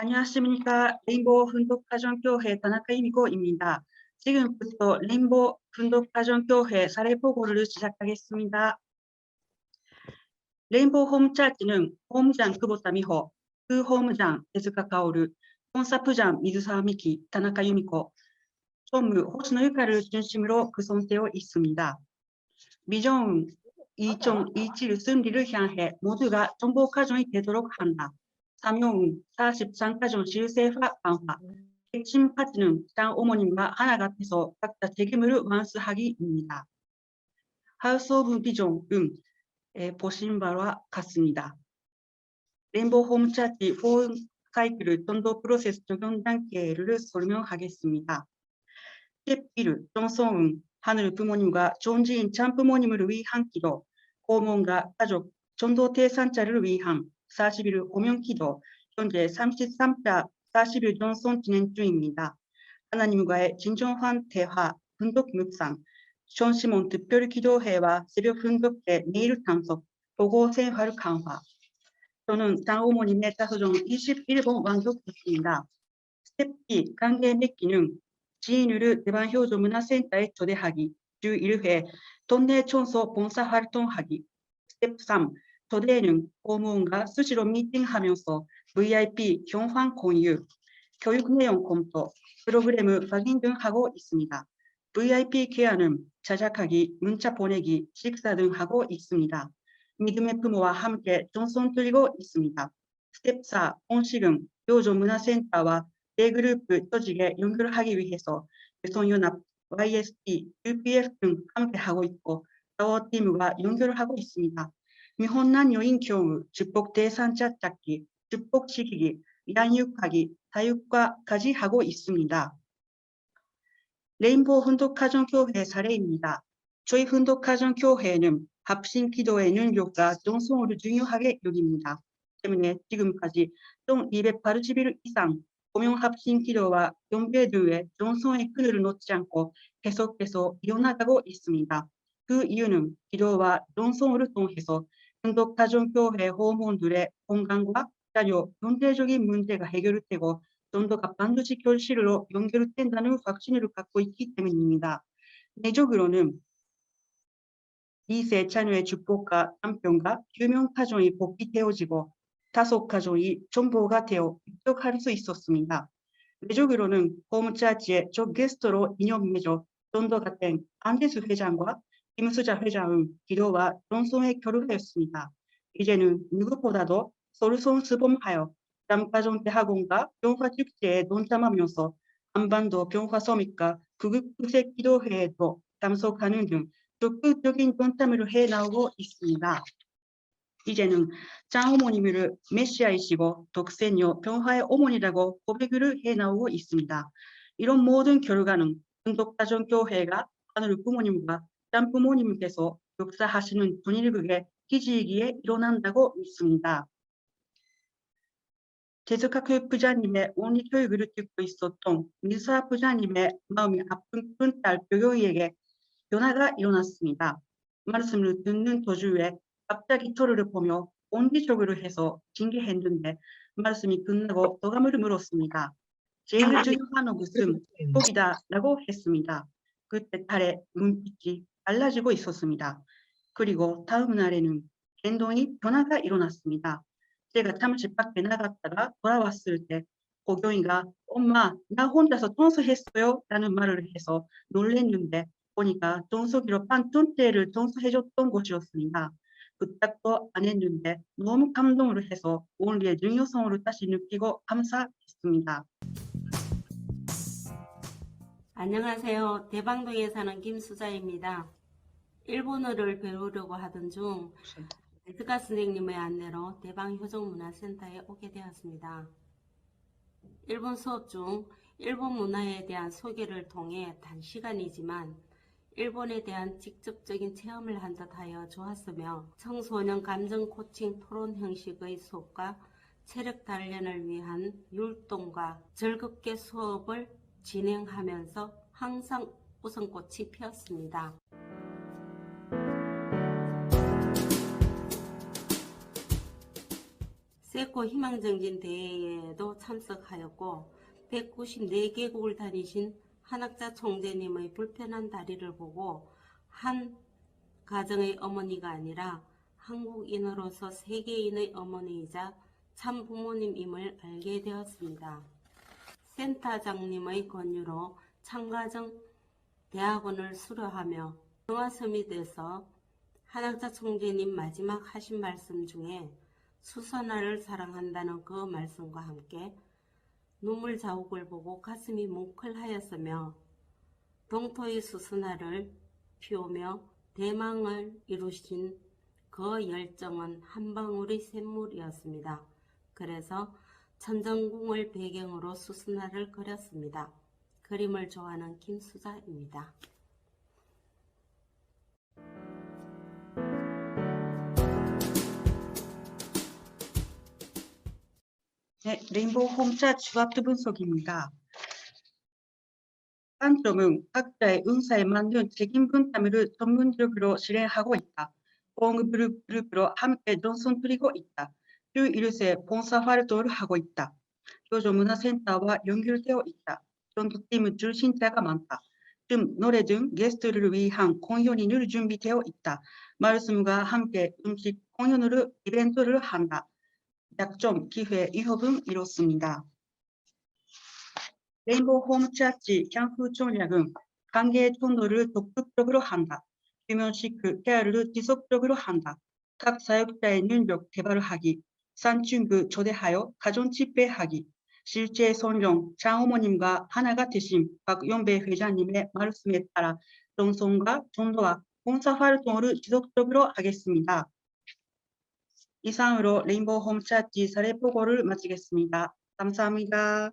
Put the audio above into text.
안녕하십니 까. 레인보우 훈독가정교회 단나카이미고 입니 다. 지금부터 레인보우 훈독가정교회 사례보고를 시작하겠습니 다. 레인보우 홈차트는 홈장 그보타 미 호, 그 홈장 에스카 카오 르, 콘사프장 미즈사 미 키, 다나카 유미 코, 총무 호시노 유카를 중심으로 구성되어 있습니 다. 미정 2021 승리를 향해 모두가 정보가정이 되도록 한 다. 삼용 43가정 실세화 강화. 핵심 파트는 장 어머님과 하나가 돼서 각자 책임을 완수하기입니다. 하우스 오브 비전은 에, 보신 바와 같습니다. 레인보우 홈차지 호응 사이클을 전도 프로세스 적용 단계를 설명하겠습니다. 스텝 1. 정성은 하늘 부모님과 존재인 참 부모님을 위한 기도, 고모과 가족, 전도 대상자를 위한 40일 고명 기도, 현재 33자 40일 전송 진행 중입니다. 하나님과의 진정한 대화, 분독 묵상, 전시몬 특별 기도회와 새벽 분독회 내일 참석, 보고 생활 강화. 저는 장어머님의 자서전 21번 완독했습니다. 스텝 2, 관계 맺기는 지인을 대방효조 문화센터에 초대하기, 주 1회 동네 청소 봉사 활동하기. 스텝 3, 초대에는 고문과 수시로 미팅하면서 VIP 경황 공유, 교육 내용 검토, 프로그램을 확인 등 하고 있습니다. VIP 계약은 자작하기, 문자 보내기, 식사 등 하고 있습니다. 믿음의 부모와 함께 전송 드리고 있습니다. 스텝 4, 공식은 요조 문화센터와 대그룹 조직에 연결하기 위해서 배송연합, YST, UPF 등 함께 하고 있고 타워팀과 연결하고 있습니다. 미혼난 여인 경우 축복 대상자 찾기, 축복 시키기, 양육하기, 사육과까지 하고 있습니다. 레인보우 훈독가정교회 사례입니다. 저희 훈독가정교회는 합심 기도의 능력과 정성을 중요하게 여깁니다. 때문에 지금까지 총 280일 이상 공용 합심 기도와 연계 등의 정성의 끈을 놓지 않고 계속해서 이어나가고 있습니다. 그 이유는 기도와 정성을 통해서 훈독가정교회 호모원들의 건강과 자녀, 경제적인 문제가 해결되고 전도가 반드시 결실로 연결된다는 확신을 갖고 있기 때문입니다. 내적으로는 2세 자녀의 축복과 남편과 유명 가정이 복귀되어지고 다섯 가정이 정보가 되어 입덕할 수 있었습니다. 외적으로는 홈차지의 저 게스트로 인연 맺어 전도가 된 안대수 회장과 김수자 회장은 기도와 정성에 결혼하였습니다. 이제는 누구보다도 서울성 수범하여 남가정 대 학원과 병화 축제에 동참하면서 한반도 병화 서밋과 구급구색 기도회에도 참석하는 등 적극적인 동참을 해 나오고 있습니다. 이제는 장 어머님을 메시아이시고 독세녀 병화의 어머니라고 고백을 해 나오고 있습니다. 이런 모든 결과는 은독가정교회가 하늘 부모님과 짠 부모님께서 역사하시는 분일극의 기지이기에 일어난다고 믿습니다. 제스카크 부자님의 원리 교육을 듣고 있었던 미사 부자님의 마음이 아픈 큰딸 뼈요이에게 변화가 일어났습니다. 말씀을 듣는 도중에 갑자기 저를 보며 온기적으로 해서 징계했는데 말씀이 끝나고 도감을 물었습니다. 제일 중요한 것은 복이다 라고 했습니다. 그때 딸의 눈빛이 달라지고 있었습니다. 그리고 다음 날에는 행동이 변화가 일어났습니다. 제가 잠시 밖에 나갔다가 돌아왔을 때 고경이가 엄마 나 혼자서 청소했어요 라는 말을 해서 놀랬는데 보니까 청소기로 반 톤대를 청소해줬던 곳이었습니다. 부탁도 안 했는데 너무 감동을 해서 원리의 중요성을 다시 느끼고 감사했습니다. 안녕하세요. 대방동에 사는 김수자입니다. 일본어를 배우려고 하던 중 에드가 선생님의 안내로 대방효정문화센터에 오게 되었습니다. 일본 수업 중 일본 문화에 대한 소개를 통해 단시간이지만 일본에 대한 직접적인 체험을 한 듯하여 좋았으며 청소년 감정 코칭 토론 형식의 수업과 체력 단련을 위한 율동과 즐겁게 수업을 진행하면서 항상 웃음꽃이 피었습니다. 세코 희망정진 대회에도 참석하였고 194개국을 다니신 한학자 총재님의 불편한 다리를 보고 한 가정의 어머니가 아니라 한국인으로서 세계인의 어머니이자 참 부모님임을 알게 되었습니다. 센터장님의 권유로 참가정 대학원을 수료하며 동아서밋에서 한학자 총재님 마지막 하신 말씀 중에 수선화를 사랑한다는 그 말씀과 함께 눈물 자국을 보고 가슴이 뭉클하였으며 동토의 수선화를 피우며 대망을 이루신 그 열정은 한 방울의 샘물이었습니다. 그래서 천정궁을 배경으로 수선화를 그렸습니다. 그림을 좋아하는 김수자입니다. 네, 레인보우 홈차 주합 분석입니다. 관점은 각자의 은사에 맞는 책임 분담을 전문적으로 실행하고 있다. 보험 그룹으로 함께 전선 드리고 있다. 주 1세 봉사 활동을 하고 있다. 교조문화센터와 연결되어 있다. 전투팀 출신자가 많다. 춤, 노래 등 게스트를 위한 공연이 늘 준비되어 있다. 말씀과 함께 음식 공연으로 이벤트를 한다. 약점, 기회, 위협은 이렇습니다. 레인보우 홈차치 향후 전략은 관계 통로를 적극적으로 한다. 규명시크 케어를 지속적으로 한다. 각 사역자의 능력 개발을 하기. 산중구 초대하여 가정 집회하기. 실제 선정 장어머님과 하나가 되신 박연배 회장님의 말씀에 따라 정성과 정도와 봉사 활동을 지속적으로 하겠습니다. 이상으로 레인보우 홈차치 사례 보고를 마치겠습니다. 감사합니다.